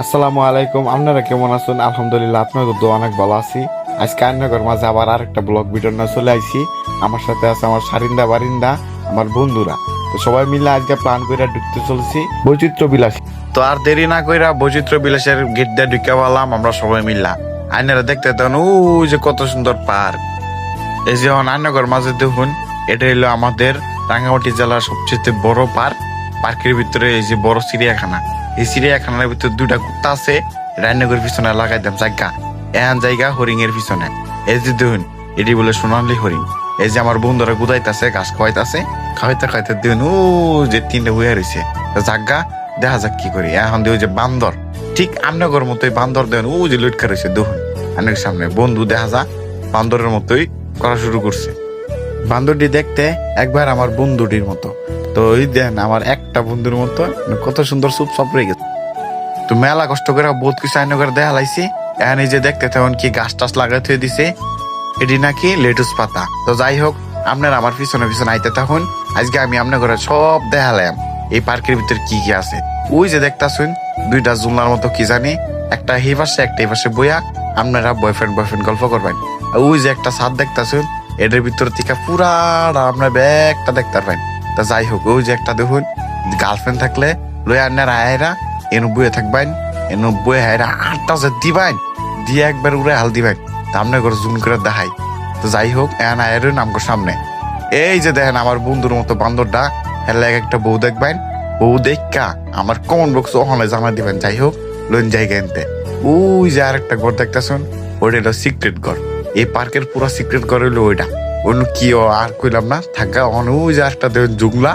আসসালামু আলাইকুম, আপনারা কেমন আছেন? আলহামদুলিল্লাহ, আপনাদের তো অনেক ভালো আছি। আজকে আন্নাগর মাঝে আবার আরেকটা ব্লগ ভিডিও নিয়ে চলে আইছি। আমার সাথে আছে আমার সারিন্দা বারিন্দা, আমার বন্ধুরা। তো সবাই মিলে আজকে প্ল্যান করে ঢুকতে চলছি বৈচিত্র্য বিলাসী তো আর দেরি না কইরা বৈচিত্র্য বিলাসের গেট দিয়ে ঢুকে পারলাম আমরা সবাই মিললা আইনারা দেখতে তখন ওই যে কত সুন্দর পার্ক। এই যে আন্নাগর মাঝে দেখুন, এটা হলো আমাদের রাঙ্গামাটি জেলার সবচেয়ে বড় পার্ক। পার্কের ভিতরে এই যে বড় চিড়িয়াখানা। এই চিড়িয়াখানার ভিতরে দুটা কুত্তা আছে রান্নাঘর পিছনে লাগাই দেন জায়গা। এহান জায়গা হরিং এর পিছনে। এই যে দেখুন, এটি বলে সোনালি হরিং এই যে আমার বন্ধুরা গুদাইতাছে, ঘাস খাওয়াইতাছে, খাওয়াইতে খাওয়াইতে দেখুন, ও যে তিনটা হইয়া রয়েছে জাগা, দেখা যাক কি করি। এখন দেখো যে বান্দর, ঠিক আমনগর মতোই বান্দর দেন ও যে লুটকা রয়েছে দেখুন। আনের সামনে, বন্ধু দেখা যা বান্দরের মতোই করা শুরু করছে। বান্দরটি দেখতে একবার আমার বন্ধুটির মতো। তো ওই দেন, আমার একটা বন্ধুর মতো কত সুন্দর সুপ সপ রয়ে গেছে। তো মেলা কষ্ট করে বহুত কিছু আইন করে দেখা লাইছি। এখন এই যে দেখতে তেমন কি গাছ টাছ লাগাই থুয়ে দিছে। এটি নাকি লেটুস পাতা। তো যাই হোক, আপনার আমার পিছনে পিছনে আইতে থাকুন। আজকে আমি আপনার ঘরে সব দেখালাম। এই পার্কের ভিতর কি কি আছে? ওই যে দেখতাছুন, দুইটা জুলনার মতো কি জানি। একটা এই পাশে, একটা এই পাশে বইয়া আপনারা বয়ফ্রেন্ড বয়ফ্রেন্ড গল্প করবেন। ওই যে একটা ছাদ দেখতাছুন, এটার ভিতর থেকে পুরাটা আপনার ব্যাগটা দেখতে পারবেন। তা যাই হোক, ওই যে একটা দেখুন গার্লফ্রেন্ড থাকলে লই আনার আয়েরা এনু বইয়ে থাকবেন এনু বইয়ে হায়রা আটটা যে দিবেন দিয়ে একবার উড়ে হাল দিবেন তা ঘরে জুম করে দেখাই। তো যাই হোক, এন আয়ের নামকো সামনে। এই যে দেখেন আমার বন্ধুর মতো বান্দরটা হেলে এক একটা বউ দেখবেন বউ দেখা আমার কমন বক্স ওখানে জানা দিবেন, যাই হোক লোন জায়গা এনতে। ওই যে আর একটা ঘর দেখতেছেন, ওইটা হলো সিক্রেট ঘর। এই পার্কের পুরো সিক্রেট ঘর হলো ওইটা। অন্য কি আর কইলাম না? থাকা অন যে একটা জুংলা।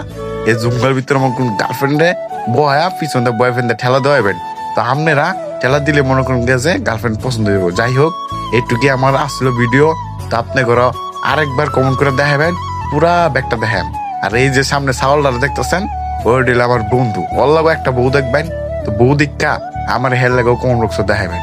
এই জুংলার ভিতরে আমার কোন গার্লফ্রেন্ডে বয়া পিছনে বয়ফ্রেন্ডে ঠেলা দেওয়াবেন তো আপনারা ঠেলা দিলে মনে করুন গেছে গার্লফ্রেন্ড পছন্দ হইব। যাই হোক এইটুকি আমার আসলো ভিডিও তো আপনি করো আরেকবার কমেন্ট করে দেখাবেন, পুরা ব্যাগটা দেখেন। আর এই যে সামনে চাউলটা দেখতেছেন ওই দিলে আমার বন্ধু। ওর লাগো একটা বউ দেখবেন। তো বউ দীক্ষা আমার হেল লাগেও কমেন্ট বক্স দেখাবেন